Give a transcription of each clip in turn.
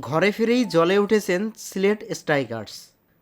ঘরে ফিরেই জলে উঠেছেন সিলেট স্ট্রাইকার্স।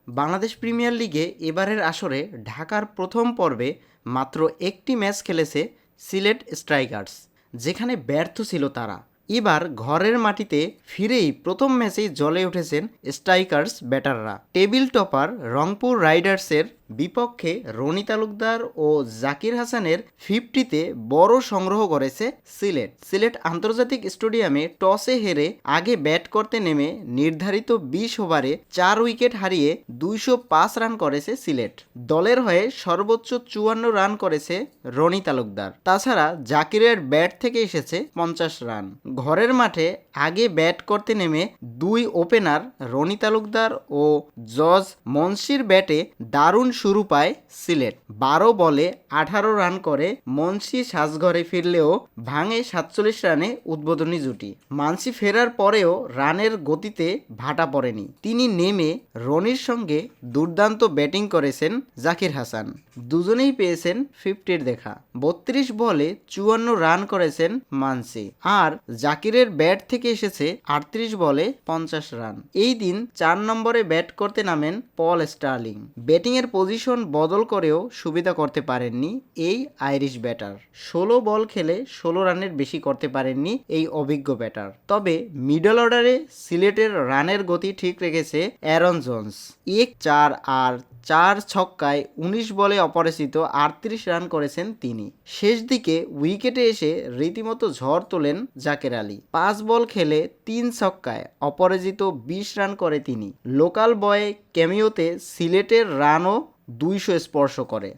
বাংলাদেশ প্রিমিয়ার লিগে এবারের আসরে ঢাকার প্রথম পর্বে মাত্র একটি ম্যাচ খেলেছে সিলেট স্ট্রাইকার্স, যেখানে ব্যর্থ ছিল তারা। এবার ঘরের মাটিতে ফিরেই প্রথম ম্যাচেই জলে উঠেছেন স্ট্রাইকার্স ব্যাটাররা। টেবিল টপার রংপুর রাইডার্সের বিপক্ষে রনি তালুকদার ও জাকির হাসানের ফিফটিতে বড় সংগ্রহ করেছে সিলেট। সিলেট আন্তর্জাতিক স্টেডিয়ামে টসে হেরে আগে ব্যাট করতে নেমে নির্ধারিত বিশ ওভারে চার উইকেট হারিয়ে দুইশো পাঁচ রান করেছে সিলেট। দলের হয়ে সর্বোচ্চ চুয়ান্ন রান করেছে রনি তালুকদার। তাছাড়া জাকিরের ব্যাট থেকে এসেছে পঞ্চাশ রান। ঘরের মাঠে আগে ব্যাট করতে নেমে দুই ওপেনার রনি তালুকদার ও জজ মনসির ব্যাটে দারুণ শুরু পায় সিলেট। বারো বলে আঠারো রান করে মনসি সাজঘরে ফিরলেও ভাঙে সাতচল্লিশ রানে উদ্বোধনী জুটি। মানসি ফেরার পরেও রানের গতিতে ভাটা পড়েনি। তিনি নেমে রনির সঙ্গে দুর্দান্ত ব্যাটিং করেছেন জাকির হাসান। দুজনেই পেয়েছেন ফিফটির দেখা। বত্রিশ বলে চুয়ান্ন রান করেছেন মানসি। আর জাকিরের ব্যাট থেকে এসেছে আটত্রিশ বলে পঞ্চাশ রান। এই দিন চার নম্বরে ব্যাট করতে নামেন পল স্টার্লিং। ব্যাটিংয়ের পজিশন বদল করেও সুবিধা করতে পারেননি এই আইরিশ ব্যাটার। ষোলো বল খেলে ষোলো রানের বেশি করতে পারেননি এই অভিজ্ঞ ব্যাটার। তবে মিডল অর্ডারে সিলেটের রানের গতি ঠিক রেখেছে অ্যারন জোন্স। এক চার আর চার ছক্কায় উনিশ বলে অপরাজিত আটত্রিশ রান করেছেন তিনি। শেষ দিকে উইকেটে এসে রীতিমতো ঝড় তোলেন জাকের আলী। পাঁচ বল খেলে তিন ছক্কায় অপরাজিত বিশ রান করে তিনি। লোকাল বয়ে ক্যামিওতে সিলেটের রানও দুইশো স্পর্শ করে।